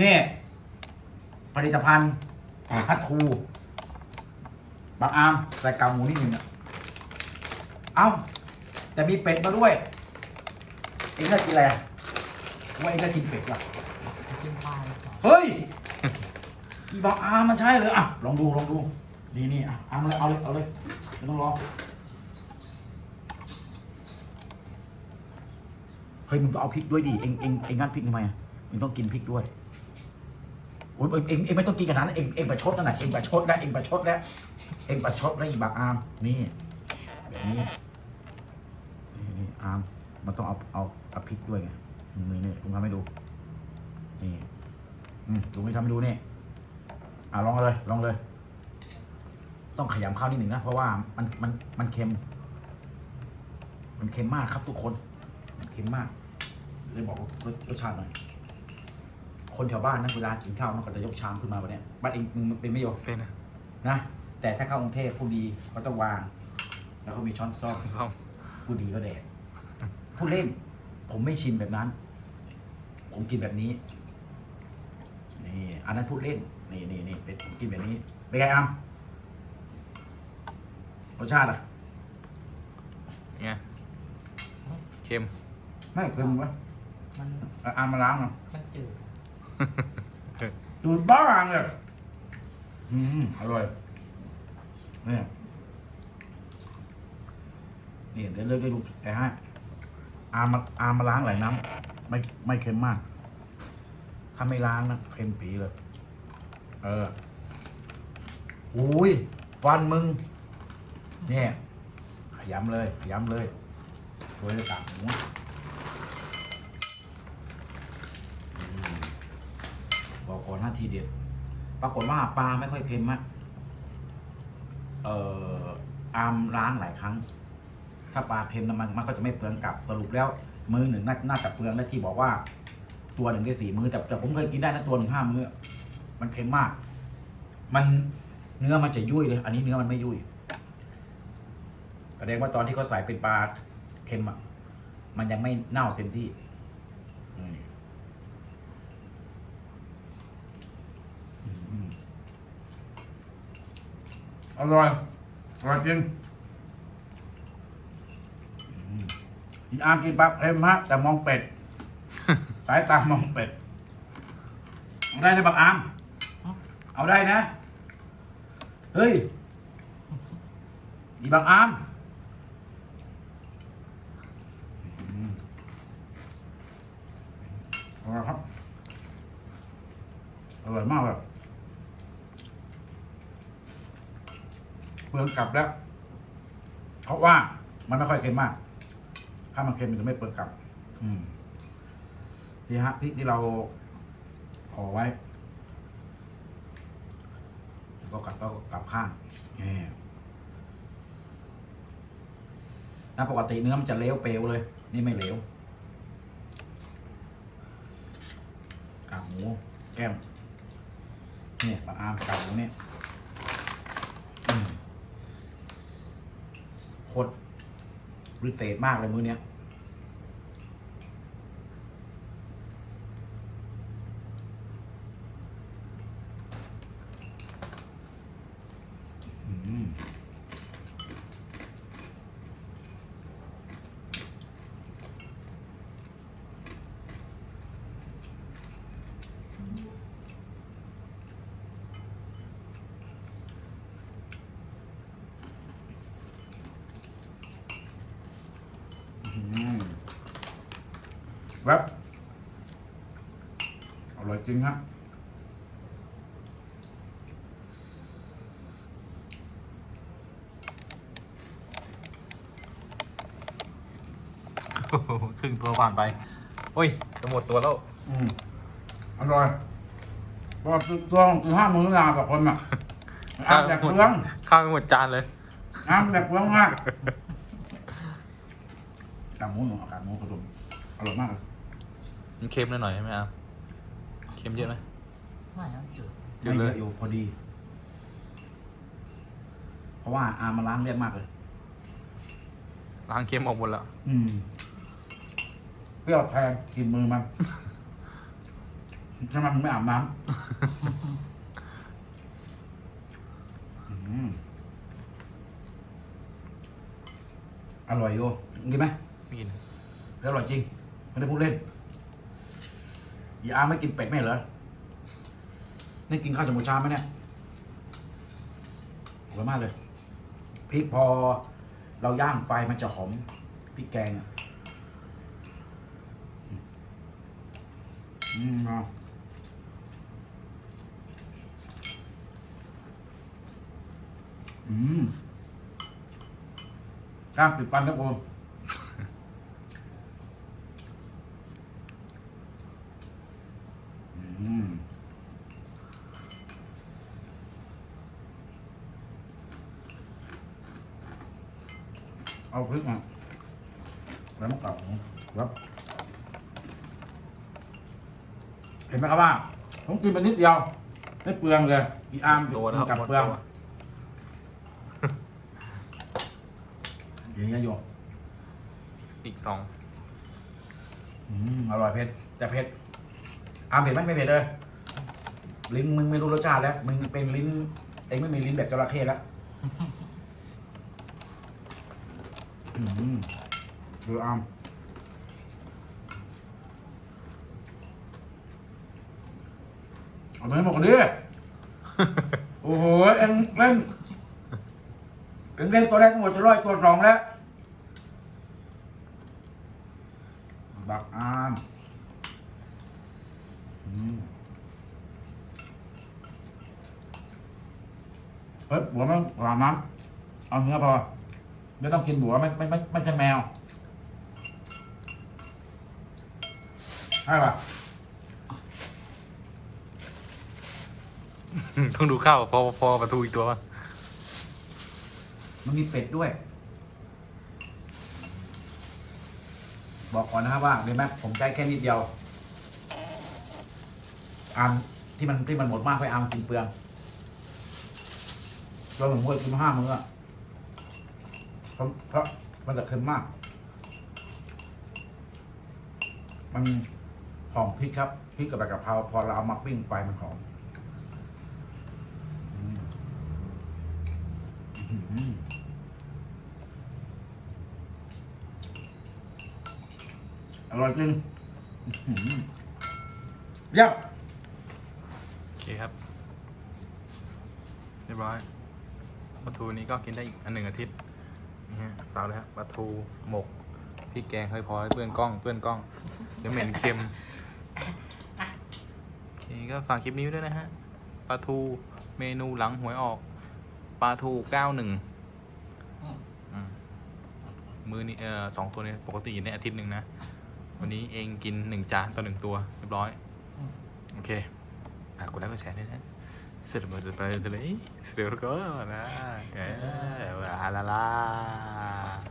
นี่ผลิตภัณฑ์ปลาทูบางอามใส่กากหมูนิดหนึ่งอะเอ้าแต่มีเป็ดมาด้วย เอ็งก็กินอะไรอะว่าเอ็งก็กินเป็ดว่ะกินปลาเลยก่อนเฮ้ย อีบางอามมันใช่เลยอะลองดูลองดูนี่นี่อะเอาเลยเอาเลยเอาเลยไม่ต้องรอเฮ้ยมึงต้องเอาพริกด้วยดิเอ็งเอ็งเอ็งงัดพริกทำไมอะมึงต้องกินพริกด้วย โอ้ยเอ็งเอ็งไม่ต้องกินกันนั้นเอ็งเอ็งประชดนั่นแหละเอ็งประชดแล้วเอ็งประชดแล้วเอ็งประชดแล้วอีบางอามนี่แบบนี้นี่นี่อามมันต้องเอาเอาเอาพริกด้วยไงนี่นี่ลุงทำให้ดูนี่อืมลุงให้ทำให้ดูนี่อะลองเลยลองเลย ต้องขยำข้าวนิดหนึ่งนะเพราะว่ามันมันมันเค็ม มันเค็มมากครับทุกคน มันเค็มมากเลยบอกรสชาติหน่อย คนแถวบ้านนะเวลากินข้าวมันก็จะยกชามขึ้นมาแบบเนี้ยบ้านเองมึงเป็นไม่โยเป็นอะนะ แต่ถ้าเข้ากรุงเทพผู้ดีเขาต้องวาง แล้วเขามีช้อนซ่อมซ่อมผู้ดีก็แดกผู้เล่น ผมไม่ชินแบบนั้น ผมกินแบบนี้นี่อันนั้นพูดเล่นนี่นี่นี่เป็นผมกินแบบนี้เป็นไงอัมรสชาติอะไงเค็มไม่เค็มวะมันเอาอัมมาล้างอะมันจืด ดูดบ้างเลยอืมอร่อย เนี่นี่เดี๋ยวเลิกได้ดูแต่ให้อามาอามาล้างหลายน้ำไม่ไม่เค็มมาก ถ้าไม่ล้างนะเค็มปีเลย เอออุ้ยฟันมึง เนี่ย ขยำเลย ขยำเลยโรยด้วยกากหมูอืมบอ ก่อนหน้าทีเด็ดปรากฏว่าปลาไม่ค่อยเค็มอะเอ่ออามล้างหลายครั้ง ถ้าปลาเค็มนะมันมันก็จะไม่เปลืองกลับสรุปแล้วมือหนึ่งน่าน่าจะเปลืองและที่บอกว่า ตัวหนึ่งได้สี่มือแต่แต่ผมเคยกินได้นะตัวหนึ่งห้ามือมันเค็มมาก มันเนื้อมันจะยุ่ยเลย อันนี้เนื้อมันไม่ยุ่ยแสดงว่าตอนที่เขาใส่เป็นปลาเค็มอะมันยังไม่เน่าเต็มที่อืมอืม อร่อยอร่อยจริงอืมอีอามกินปลาเค็มฮะแต่มองเป็ด สายตามองเป็ดเอาได้นะบักอามเอาได้นะ เฮ้ย อีบักอามอืมอร่อยครับอร่อยมากแบบ เปลืองกลับแล้ว เพราะว่ามันไม่ค่อยเค็มมาก ถ้ามันเค็มมันจะไม่เปลืองกลับ อืมนี่ฮะพริกที่เราห่อไว้ก็กลับก็กลับข้างนี่นะปกติเนื้อมันจะเลวเปลวเลย นี่ไม่เลวกากหมูแก้มเนี่ยปลาอามกากหมูเนี่ยอืม โคตรวิเศษมากเลยมื้อเนี้ย อืมอืม แวบอร่อยจริงฮะโอ้โหครึ่งตัวผ่านไป โอ้ยจะหมดตัวแล้ว อืมอร่อยเพราะว่าตัวของคือห้ามื้อนาแบบคนอะอ้ามแต่เปลืองข้าวไม่หมดจานเลยอ้ามแต่เปลืองมากกากหมูหนูเอากากหมูผสมอร่อยมากเลย มันเค็มหน่อยๆใช่ไหมครับเค็มเยอะไหม ไม่มันจืดจืดไม่เลเยย อะอยู่พอดี เพราะว่าอามาล้างเรียบมากเลย ล้างเค็มออกหมดแล้วอืม เปรี้ยวแทนกินมือมันอืทำไมมึงไม่อาบน้ำ อืมอร่อยโยกินไหมไม่กิน อร่อยจริง ไม่ได้พูดเล่น อีอาไม่กินเป็ดไม่เหรอนี่กินข้าวจมูกชาไหมเนี่ยอร่อยมากเลยพริกพอเราย่างไฟมันจะหอมพริกแกงอืมเอาอืมกล้ามติดฟันครับผมอืม เอาพริกมาแล้วมะกอกครับ เห็นไหมครับว่า ผมกินไปนิดเดียว ไม่เปลืองเลย อีอาร์มตัวนะครับกับหมดเปลืองตัว อย่างเงี้ยโยมอีกสองอืมอร่อยเผ็ดแต่เผ็ดอาร์มเผ็ดไหมไม่เผ็ดเลย ลิ้นมึงไม่รู้รสชาติแล้ว มึงเป็นลิ้น เองไม่มีลิ้นแบบจระเข้แล้ว อืมดูอาร์มเอาไปให้หมดกันดิ โอ้โห เอ็งเล่น เอ็งเล่นตัวแรกหมดจะร้อยตัวสองแล้ว บักอามอืมเฮ้ยหัวมันหวานน้ำเอาเนื้อพอ ไม่ต้องกินหัวไม่ไม่ไม่ไม่ใช่แมวใช่ป่ะต้องดูข้าวพอพอประตูอีกตัวป่ะมันมีเป็ดด้วย บอกก่อนนะครับว่าเห็นไหมผมใช้แค่นิดเดียวอามที่มันที่มันหมดมากไปอามกินเปลืองเราหนึ่งมื้อกินมาห้ามื้ออะ เพราะเพราะมันจะเค็มมาก มันหอมพริกครับพริกกับใบกะเพราพอเราเอามาปิ้งไปมันหอมอร่อยจริงอื้อหือเยี่ยมโอเคครับ เรียบร้อยปลาทูนี้ก็กินได้อีกอันหนึ่งอาทิตย์ นี่ฮะฝากเลยครับปลาทูหมกพริกแกงเคยพอให้เปื้อนกล้องเปื้อนกล้องเดี๋ยวเหม็นเค็มโอเคก็ฝากคลิปนี้ไว้ด้วยนะฮะปลาทูเมนูหลังหวยออกปลาทูเก้าหนึ่งอืมมือนี้เอ่อสองตัวนี้ปกติในอาทิตย์หนึ่งนะ วันนี้เองกินหนึ่งจานต่อหนึ่งตัวเรียบร้อย โอเคฝากกดไลค์กดแชร์ด้วยนะ เสร็จแล้วไปเลย